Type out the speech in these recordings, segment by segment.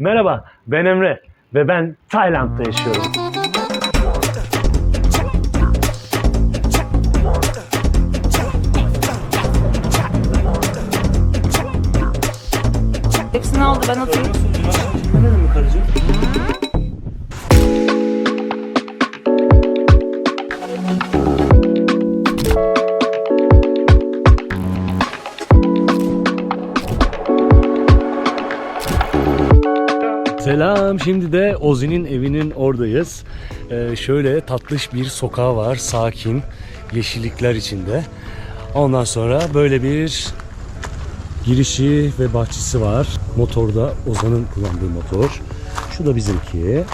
Merhaba, ben Emre ve ben Tayland'da yaşıyorum. Hepsini aldı ben atayım. Selam. Şimdi de Ozi'nin evinin oradayız. Ee, şöyle tatlış bir sokağı var. Sakin. Yeşillikler içinde. Ondan sonra böyle bir girişi ve bahçesi var. Motorda Ozan'ın kullandığı motor. Şu da bizimki.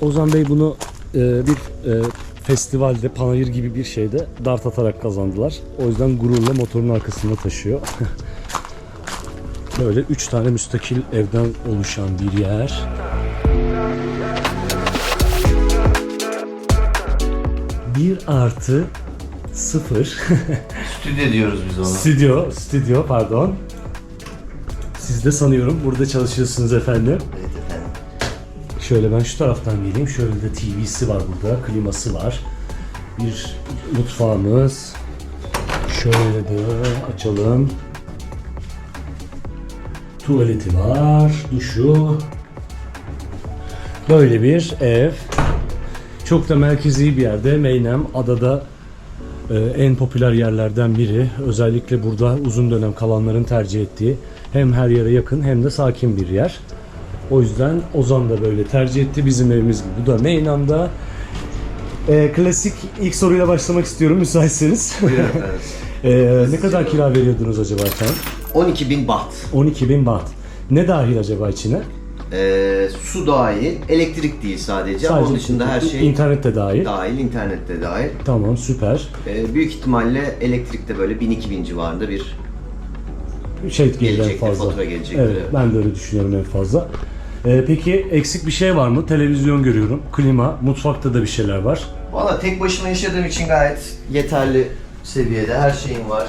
Ozan Bey bunu e, bir e, festivalde, panayır gibi bir şeyde dart atarak kazandılar. O yüzden gururla motorun arkasında taşıyor. Böyle üç tane müstakil evden oluşan bir yer. Bir artı sıfır. Stüdyo diyoruz biz ona. Stüdyo, stüdyo pardon. Siz de sanıyorum burada çalışıyorsunuz efendim. Evet efendim. Şöyle ben şu taraftan geleyim. Şöyle de TV'si var burada, kliması var. Bir mutfağımız. Şöyle de açalım. Tuvaleti var, duşu. Böyle bir ev. Çok da merkezi bir yerde. Meynem adada e, en popüler yerlerden biri. Özellikle burada uzun dönem kalanların tercih ettiği hem her yere yakın hem de sakin bir yer. O yüzden Ozan da böyle tercih etti bizim evimiz gibi. Bu da Meynan'da. E, klasik ilk soruyla başlamak istiyorum müsaitseniz. Buyurun efendim. E, ne kadar kira veriyordunuz acaba efendim? 12 bin baht. 12 bin baht. Ne dahil acaba içine? Ee, su dahil, elektrik değil sadece. ama Onun dışında her şey İnternet de dahil. dahil, internet de dahil. Tamam süper. Ee, büyük ihtimalle elektrikte böyle 1000-2000 civarında bir Şey gelir en Gelecektir, fazla. fatura gelecektir, Evet, evet. ben de öyle düşünüyorum en fazla. E, peki eksik bir şey var mı? Televizyon görüyorum, klima, mutfakta da bir şeyler var. Valla tek başıma yaşadığım için gayet yeterli seviyede her şeyim var.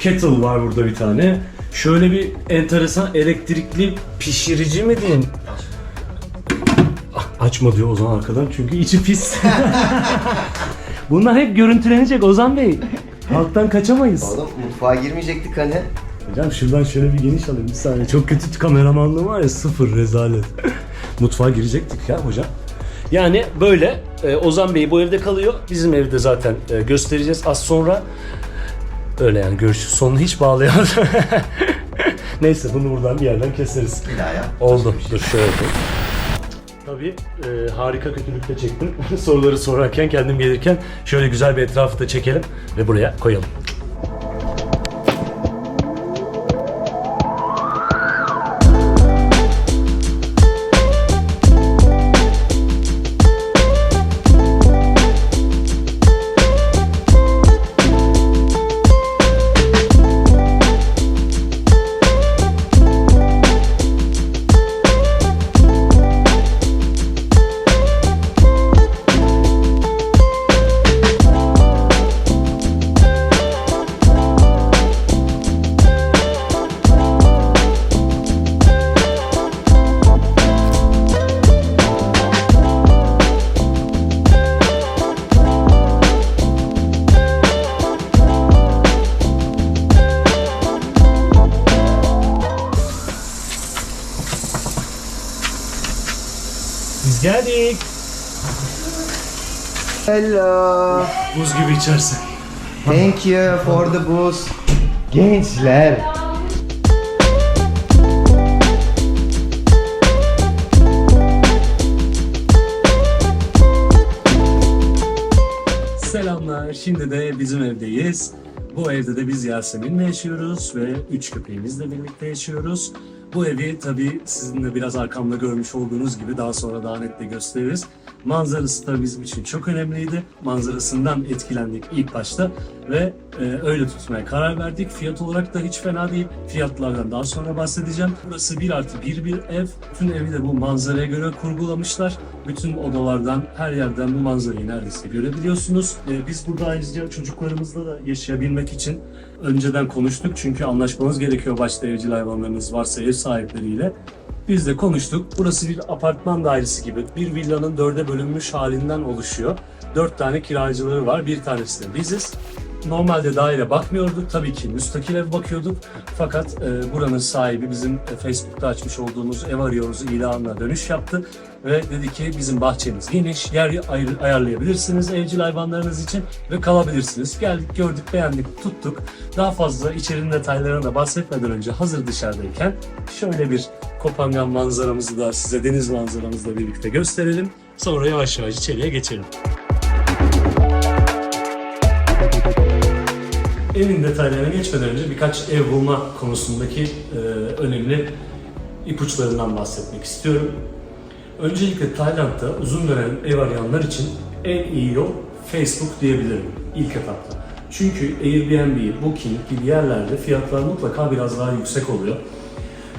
Kettle var burada bir tane. Şöyle bir enteresan elektrikli pişirici mi diyeyim? Ah, Açma diyor Ozan arkadan çünkü içi pis. Bunlar hep görüntülenecek Ozan Bey. Halktan kaçamayız. Oğlum mutfağa girmeyecektik hani. Hocam şuradan şöyle bir geniş alayım bir saniye. Çok kötü kameramanlığı var ya sıfır rezalet. Mutfağa girecektik ya hocam. Yani böyle e, Ozan Bey bu evde kalıyor. Bizim evde zaten e, göstereceğiz az sonra. Öyle yani görüşürüz. Sonunu hiç bağlayamadım. Neyse bunu buradan bir yerden keseriz. Bir daha ya. Oldu. Dur şöyle yapayım. Tabii e, harika kötülükte çektim. Soruları sorarken kendim gelirken şöyle güzel bir etrafı da çekelim ve buraya koyalım. Biz geldik. Hello. Buz gibi içersin. Thank you for the boost. Gençler. Selamlar. Şimdi de bizim evdeyiz. Bu evde de biz Yasemin'le yaşıyoruz ve üç köpeğimizle birlikte yaşıyoruz. Bu evi tabii sizin de biraz arkamda görmüş olduğunuz gibi daha sonra daha net de gösteririz. Manzarası da bizim için çok önemliydi. Manzarasından etkilendik ilk başta ve e, öyle tutmaya karar verdik. Fiyat olarak da hiç fena değil. Fiyatlardan daha sonra bahsedeceğim. Burası 1 artı 1 bir ev. Bütün evi de bu manzaraya göre kurgulamışlar. Bütün odalardan, her yerden bu manzarayı neredeyse görebiliyorsunuz. E, biz burada ayrıca çocuklarımızla da yaşayabilmek için önceden konuştuk çünkü anlaşmanız gerekiyor başta evcil hayvanlarınız varsa ev sahipleriyle. Biz de konuştuk. Burası bir apartman dairesi gibi. Bir villanın dörde bölünmüş halinden oluşuyor. Dört tane kiracıları var. Bir tanesi de biziz. Normalde daire bakmıyorduk. Tabii ki müstakil ev bakıyorduk. Fakat e, buranın sahibi bizim e, Facebook'ta açmış olduğumuz ev arıyoruz ilanına dönüş yaptı. Ve dedi ki bizim bahçemiz geniş, yer ayır- ayarlayabilirsiniz evcil hayvanlarınız için ve kalabilirsiniz. Geldik, gördük, beğendik, tuttuk. Daha fazla içerinin detaylarına da bahsetmeden önce hazır dışarıdayken şöyle bir Kopangan manzaramızı da size deniz manzaramızla birlikte gösterelim. Sonra yavaş yavaş içeriye geçelim. Evin detaylarına geçmeden önce birkaç ev bulma konusundaki e, önemli ipuçlarından bahsetmek istiyorum. Öncelikle Tayland'da uzun dönem ev arayanlar için en iyi yol Facebook diyebilirim ilk etapta. Çünkü Airbnb, Booking gibi yerlerde fiyatlar mutlaka biraz daha yüksek oluyor.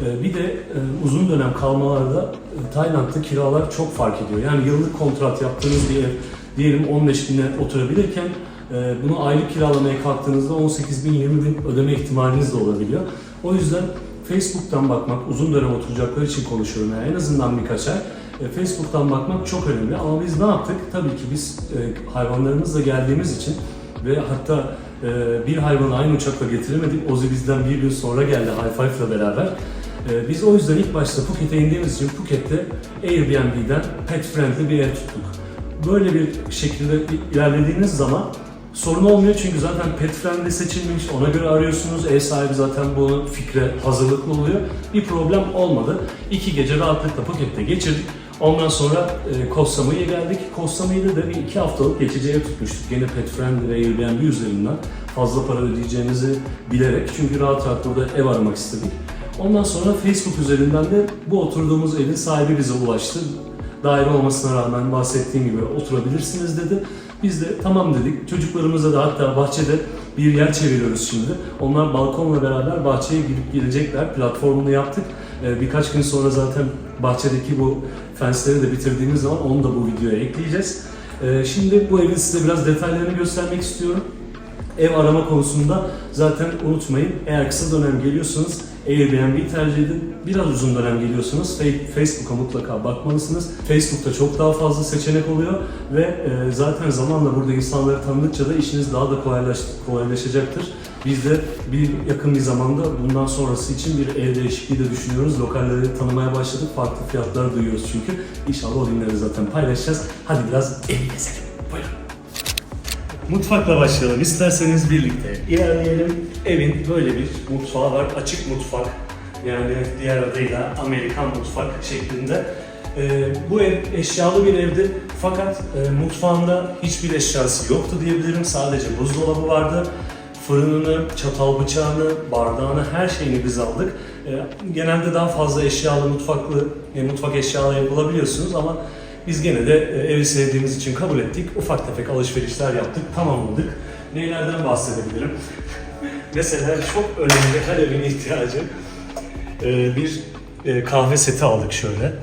Ee, Bir de e, uzun dönem kalmalarda e, Tayland'da kiralar çok fark ediyor. Yani yıllık kontrat yaptığınız bir ev diyelim 15 bine oturabilirken e, bunu aylık kiralamaya kalktığınızda 18 bin 20 bin ödeme ihtimaliniz de olabiliyor. O yüzden Facebook'tan bakmak, uzun dönem oturacaklar için konuşuyorum yani en azından birkaç ay. e, Facebook'tan bakmak çok önemli ama biz ne yaptık? Tabii ki biz e, hayvanlarımızla geldiğimiz için ve hatta e, bir hayvanı aynı uçakla getiremedik. Ozi bizden bir gün sonra geldi High Five'la beraber. E, biz o yüzden ilk başta Phuket'e indiğimiz için Phuket'te Airbnb'den pet friendly bir ev tuttuk. Böyle bir şekilde ilerlediğiniz zaman sorun olmuyor çünkü zaten pet friendly seçilmiş, ona göre arıyorsunuz. Ev sahibi zaten bu fikre hazırlıklı oluyor. Bir problem olmadı. İki gece rahatlıkla Phuket'te geçirdik. Ondan sonra e, Samui'ye geldik. Samui'de de bir iki haftalık geçici ev tutmuştuk. Gene Pet Friendly ve Airbnb üzerinden fazla para ödeyeceğimizi bilerek. Çünkü rahat rahat burada ev aramak istedik. Ondan sonra Facebook üzerinden de bu oturduğumuz evin sahibi bize ulaştı. Daire olmasına rağmen bahsettiğim gibi oturabilirsiniz dedi. Biz de tamam dedik. Çocuklarımıza da hatta bahçede bir yer çeviriyoruz şimdi. Onlar balkonla beraber bahçeye gidip gelecekler. Platformunu yaptık. Ee, birkaç gün sonra zaten bahçedeki bu fensleri de bitirdiğimiz zaman onu da bu videoya ekleyeceğiz. Ee, şimdi bu evin size biraz detaylarını göstermek istiyorum. Ev arama konusunda zaten unutmayın eğer kısa dönem geliyorsanız Airbnb tercih edin. Biraz uzun dönem geliyorsanız Fe- Facebook'a mutlaka bakmalısınız. Facebook'ta çok daha fazla seçenek oluyor ve e, zaten zamanla burada insanları tanıdıkça da işiniz daha da kolaylaş, kolaylaşacaktır. Biz de bir yakın bir zamanda bundan sonrası için bir ev değişikliği de düşünüyoruz. Lokalleri tanımaya başladık. Farklı fiyatlar duyuyoruz çünkü. İnşallah o günleri zaten paylaşacağız. Hadi biraz ev gezelim. Buyurun. Mutfakla başlayalım. İsterseniz birlikte ilerleyelim. Evin böyle bir mutfağı var. Açık mutfak. Yani diğer adıyla Amerikan mutfak şeklinde. Ee, bu ev eşyalı bir evdi. Fakat e, mutfağında hiçbir eşyası yoktu diyebilirim. Sadece buzdolabı vardı. Fırınını, çatal bıçağını, bardağını, her şeyini biz aldık. Ee, genelde daha fazla eşyalı mutfaklı, e, mutfak eşyalı yapılabiliyorsunuz ama biz gene de e, evi sevdiğimiz için kabul ettik. Ufak tefek alışverişler yaptık, tamamladık. Neylerden bahsedebilirim? Mesela çok önemli her evin ihtiyacı e, bir e, kahve seti aldık şöyle.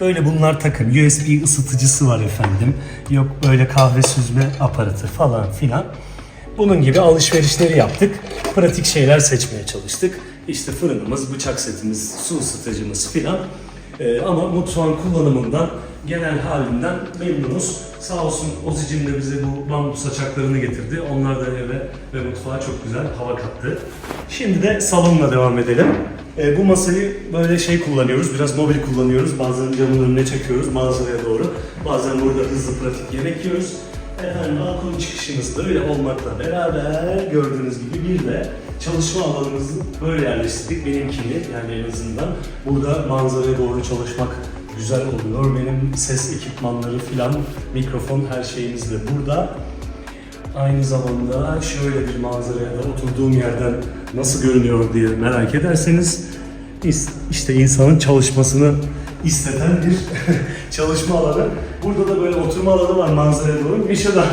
Böyle bunlar takım. USB ısıtıcısı var efendim. Yok böyle kahve süzme aparatı falan filan. Bunun gibi alışverişleri yaptık. Pratik şeyler seçmeye çalıştık. İşte fırınımız, bıçak setimiz, su ısıtıcımız filan. Ee, ama mutfağın kullanımından, genel halinden memnunuz. Sağ olsun Ozi'cim de bize bu bambu saçaklarını getirdi. Onlar da eve ve mutfağa çok güzel hava kattı. Şimdi de salonla devam edelim. Ee, bu masayı böyle şey kullanıyoruz, biraz mobil kullanıyoruz. Bazen camın önüne çekiyoruz manzaraya doğru. Bazen burada hızlı pratik yemek yiyoruz. Efendim balkon çıkışımız böyle olmakla beraber gördüğünüz gibi bir de çalışma alanımızı böyle yerleştirdik. Benimkini yani en azından burada manzaraya doğru çalışmak güzel oluyor. Benim ses ekipmanları filan, mikrofon her şeyimiz de burada. Aynı zamanda şöyle bir manzaraya da oturduğum yerden nasıl görünüyor diye merak ederseniz işte insanın çalışmasını isteten bir çalışma alanı. Burada da böyle oturma alanı var manzaraya doğru. Mişa da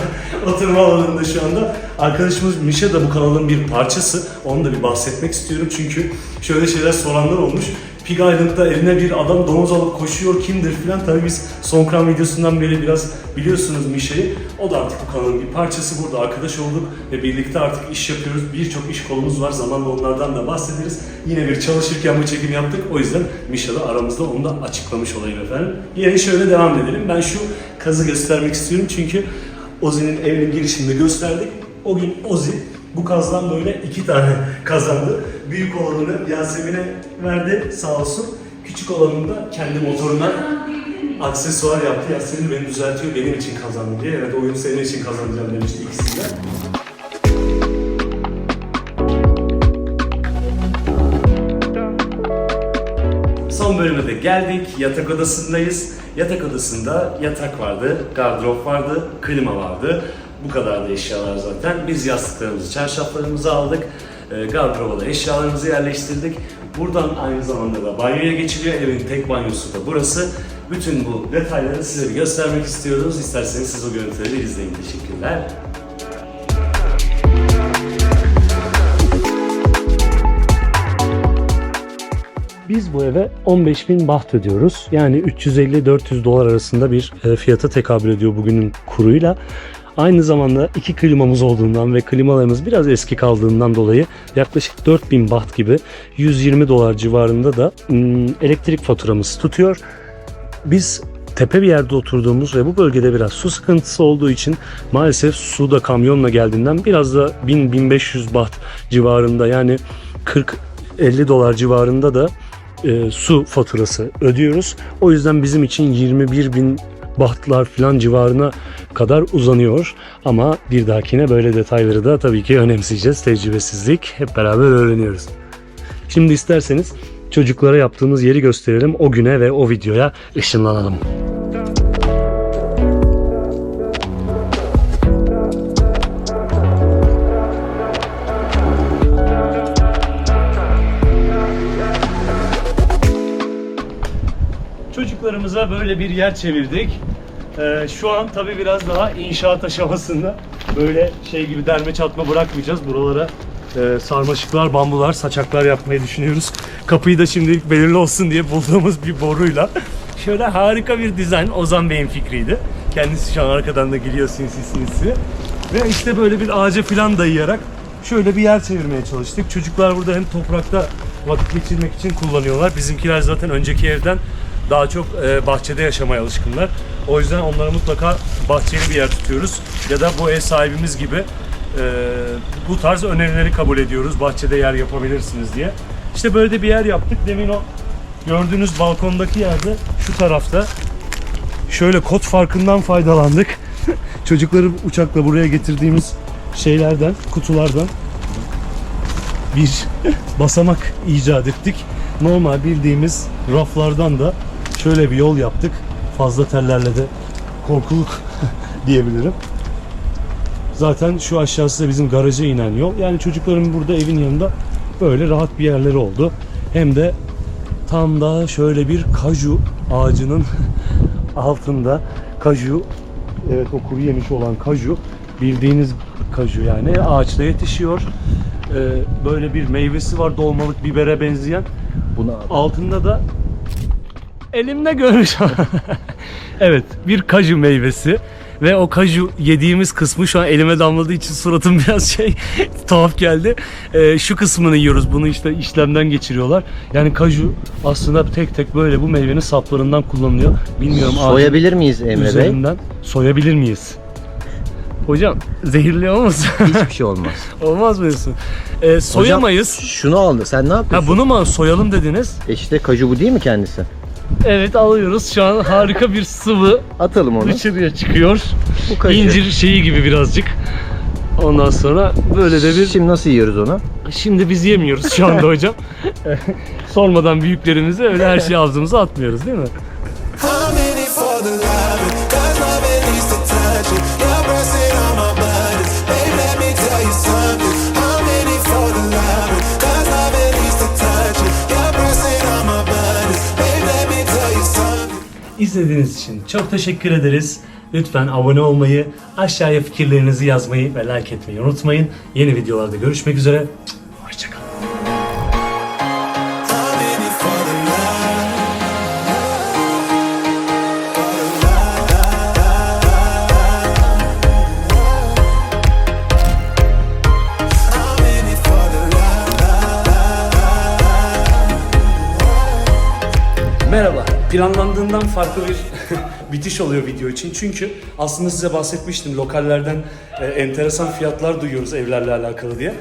oturma alanında şu anda. Arkadaşımız Mişa da bu kanalın bir parçası. Onu da bir bahsetmek istiyorum çünkü şöyle şeyler soranlar olmuş. Pig Island'da eline bir adam domuz alıp koşuyor kimdir filan. Tabii biz son kran videosundan beri biraz biliyorsunuz Mişe'yi. O da artık bu kanalın bir parçası. Burada arkadaş olduk ve birlikte artık iş yapıyoruz. Birçok iş kolumuz var. Zamanla onlardan da bahsederiz. Yine bir çalışırken bu çekim yaptık. O yüzden Mişe de aramızda onu da açıklamış olayım efendim. Yine şöyle devam edelim. Ben şu kazı göstermek istiyorum çünkü Ozi'nin evinin girişinde gösterdik. O gün Ozi bu kazdan böyle iki tane kazandı. Büyük olanını Yasemin'e verdi sağ olsun. Küçük olanını da kendi motoruna aksesuar yaptı. Yasemin beni düzeltiyor benim için kazandı diye. Evet oyun senin için kazanacağım demişti ikisinde. Son bölüme de geldik. Yatak odasındayız. Yatak odasında yatak vardı, gardırop vardı, klima vardı. Bu kadar da eşyalar zaten. Biz yastıklarımızı, çarşaflarımızı aldık. E, gardıroba da eşyalarımızı yerleştirdik. Buradan aynı zamanda da banyoya geçiliyor. Evin tek banyosu da burası. Bütün bu detayları size göstermek istiyoruz. İsterseniz siz o görüntüleri izleyin. Teşekkürler. Biz bu eve 15.000 baht ödüyoruz. Yani 350-400 dolar arasında bir e, fiyata tekabül ediyor bugünün kuruyla. Aynı zamanda iki klimamız olduğundan ve klimalarımız biraz eski kaldığından dolayı yaklaşık 4000 baht gibi 120 dolar civarında da mm, elektrik faturamız tutuyor. Biz tepe bir yerde oturduğumuz ve bu bölgede biraz su sıkıntısı olduğu için maalesef su da kamyonla geldiğinden biraz da 1000-1500 baht civarında yani 40-50 dolar civarında da e, su faturası ödüyoruz. O yüzden bizim için 21 bin bahtlar falan civarına kadar uzanıyor. Ama bir dahakine böyle detayları da tabii ki önemseyeceğiz. Tecrübesizlik hep beraber öğreniyoruz. Şimdi isterseniz çocuklara yaptığımız yeri gösterelim. O güne ve o videoya ışınlanalım. Çocuklarımıza böyle bir yer çevirdik. Ee, şu an tabii biraz daha inşaat aşamasında böyle şey gibi derme çatma bırakmayacağız. Buralara e, sarmaşıklar, bambular, saçaklar yapmayı düşünüyoruz. Kapıyı da şimdilik belirli olsun diye bulduğumuz bir boruyla. Şöyle harika bir dizayn Ozan Bey'in fikriydi. Kendisi şu an arkadan da geliyor sinsi sinsi. Ve işte böyle bir ağaca falan dayayarak şöyle bir yer çevirmeye çalıştık. Çocuklar burada hem toprakta vakit geçirmek için kullanıyorlar. Bizimkiler zaten önceki evden daha çok e, bahçede yaşamaya alışkınlar. O yüzden onlara mutlaka bahçeli bir yer tutuyoruz. Ya da bu ev sahibimiz gibi e, bu tarz önerileri kabul ediyoruz. Bahçede yer yapabilirsiniz diye. İşte böyle de bir yer yaptık. Demin o gördüğünüz balkondaki yerde şu tarafta şöyle kod farkından faydalandık. Çocukları uçakla buraya getirdiğimiz şeylerden, kutulardan bir basamak icat ettik. Normal bildiğimiz raflardan da şöyle bir yol yaptık. Fazla tellerle de korkuluk diyebilirim. Zaten şu aşağısı da bizim garaja inen yol. Yani çocukların burada evin yanında böyle rahat bir yerleri oldu. Hem de tam da şöyle bir kaju ağacının altında kaju evet o kuru yemiş olan kaju bildiğiniz kaju yani ağaçta yetişiyor. Ee, böyle bir meyvesi var dolmalık bibere benzeyen. Buna Altında da elimde görmüş. evet bir kaju meyvesi ve o kaju yediğimiz kısmı şu an elime damladığı için suratım biraz şey tuhaf geldi. Ee, şu kısmını yiyoruz. Bunu işte işlemden geçiriyorlar. Yani kaju aslında tek tek böyle bu meyvenin saplarından kullanılıyor. Bilmiyorum soyabilir miyiz Emre Bey? üzerinden soyabilir miyiz? Hocam zehirli olmasın? Hiçbir şey olmaz. Olmaz mı diyorsun? Ee, soyamayız. Hocam, şunu aldı. Sen ne yapıyorsun? Ha bunu mu soyalım dediniz? E işte kaju bu değil mi kendisi? Evet alıyoruz. Şu an harika bir sıvı Atalım onu. dışarıya çıkıyor. Bu kaju. İncir şeyi gibi birazcık. Ondan sonra böyle de bir... Şimdi nasıl yiyoruz onu? Şimdi biz yemiyoruz şu anda hocam. Sormadan büyüklerimize öyle her şeyi ağzımıza atmıyoruz değil mi? I'm in it for the love, cause love leads to touching. Your İzlediğiniz için çok teşekkür ederiz. Lütfen abone olmayı, aşağıya fikirlerinizi yazmayı ve like etmeyi unutmayın. Yeni videolarda görüşmek üzere. Hoşçakalın. Planlandığından farklı bir bitiş oluyor video için. Çünkü aslında size bahsetmiştim lokallerden e, enteresan fiyatlar duyuyoruz evlerle alakalı diye.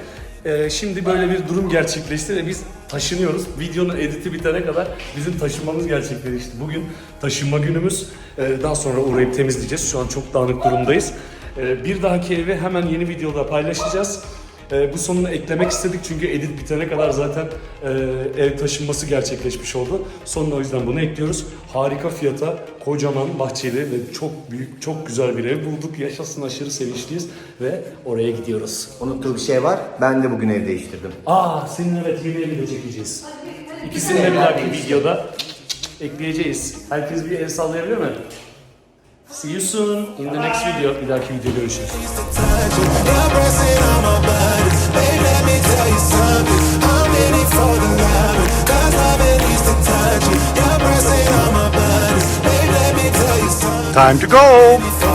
E, şimdi böyle bir durum gerçekleşti ve biz taşınıyoruz. Videonun editi bitene kadar bizim taşınmamız gerçekleşti. Bugün taşınma günümüz. E, daha sonra uğrayıp temizleyeceğiz. Şu an çok dağınık durumdayız. E, bir dahaki evi hemen yeni videoda paylaşacağız. Ee, bu sonunu eklemek istedik çünkü edit bitene kadar zaten e, ev taşınması gerçekleşmiş oldu. Sonuna o yüzden bunu ekliyoruz. Harika fiyata, kocaman, bahçeli ve çok büyük, çok güzel bir ev bulduk. Yaşasın aşırı sevinçliyiz ve oraya gidiyoruz. Unuttuğu bir şey var. Ben de bugün ev değiştirdim. Aa, senin evet yeni evi de çekeceğiz. İkisini de bir dahaki videoda ekleyeceğiz. Herkes bir el sallayabilir mi? See you soon in the next video. Bir dahaki video görüşürüz. Time to go.